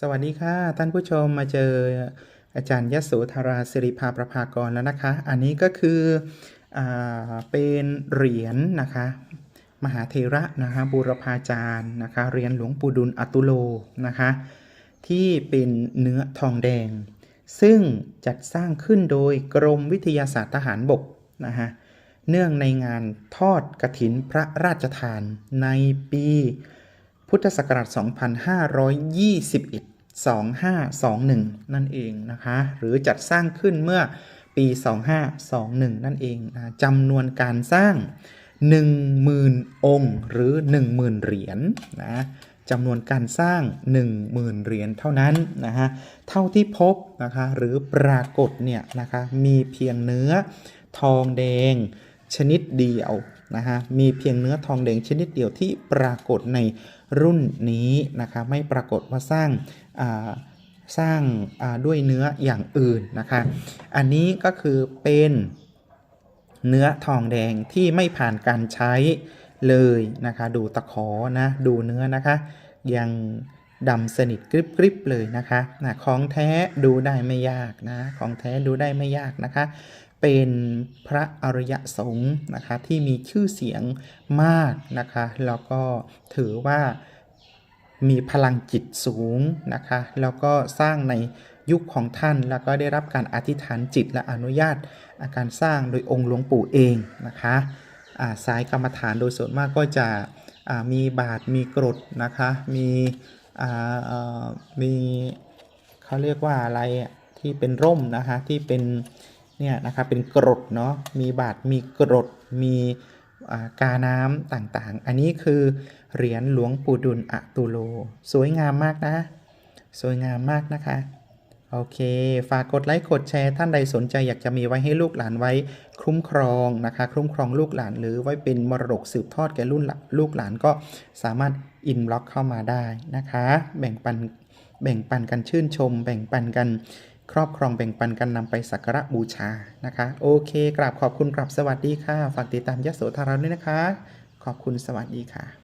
สวัสดีค่ะท่านผู้ชมมาเจออาจารย์ยโสธราสิริภาประภากรแล้วนะคะ อันนี้ก็คืออเป็นเหรียญนะคะ มหาเทระนะคะบูรพาจารย์นะคะเหรียญหลวงปู่ดุลอตุโลนะคะ ที่เป็นเนื้อทองแดง ซึ่งจัดสร้างขึ้นโดยกรมวิทยาศาสตร์ทหารบกนะฮะเนื่องในงานทอดกระถินพระราชทานในปี พุทธศักราช 2521 2521 นั่นเองนะคะ หรือจัดสร้างขึ้นเมื่อปี 2521 นั่นเองนะจำนวนการสร้าง 10,000 องค์ หรือ 10,000 เหรียญนะจำนวนการสร้าง 10,000 เหรียญเท่านั้นนะฮะ เท่าที่พบนะคะหรือปรากฏเนี่ยนะคะมีเพียงเนื้อทองแดง ชนิดเดียวนะฮะมีเพียงเนื้อทองแดงชนิดเดียวที่ปรากฏในรุ่นนี้นะคะไม่ปรากฏว่าสร้างสร้างด้วยเนื้ออย่างอื่นนะคะ อันนี้ก็คือเป็นเนื้อทองแดงที่ไม่ผ่านการใช้เลยนะคะ ดูตะขอนะดูเนื้อนะคะ ยังดำสนิทกริบกริบเลยนะคะนะของแท้ดูได้ไม่ยากนะ ของแท้ดูได้ไม่ยากนะคะ เป็นพระอริยสงฆ์นะคะที่มีชื่อเสียงมากนะคะแล้วก็ถือว่ามีพลังจิตสูงนะคะแล้วก็สร้างในยุคของท่านแล้วก็ได้รับการอธิษฐานจิตและอนุญาตอาการสร้างโดยองค์หลวงปู่เองนะคะาสายกรรมฐานโดยส่วนมากก็จะมีบาทมีกรดนะคะมีเอ่อมีเขาเรียกว่าอะไรที่เป็นร่มนะคะที่เป็น เนี่ยนะคะเป็นกรดเนาะมีบาทมีกรดมีกาน้ำต่างๆ อันนี้คือเหรียญหลวงปู่ดุลอะตุโล สวยงามมากนะ สวยงามมากนะคะ โอเค ฝากกดไลค์กดแชร์ท่านใดสนใจอยากจะมีไว้ให้ลูกหลานไว้คุ้มครองนะคะ คุ้มครองลูกหลานหรือไว้เป็นมรดกสืบทอดแก่รุ่นลูกหลานก็สามารถอินบล็อกเข้ามาได้นะคะ แบ่งปันแบ่งปันกันชื่นชม แบ่งปันกัน ครอบครองแบ่งปันกันนำไปสักการะบูชานะคะ โอเค กราบขอบคุณกราบสวัสดีค่ะ ฝากติดตามยโสธาราด้วยนะคะ ขอบคุณสวัสดีค่ะ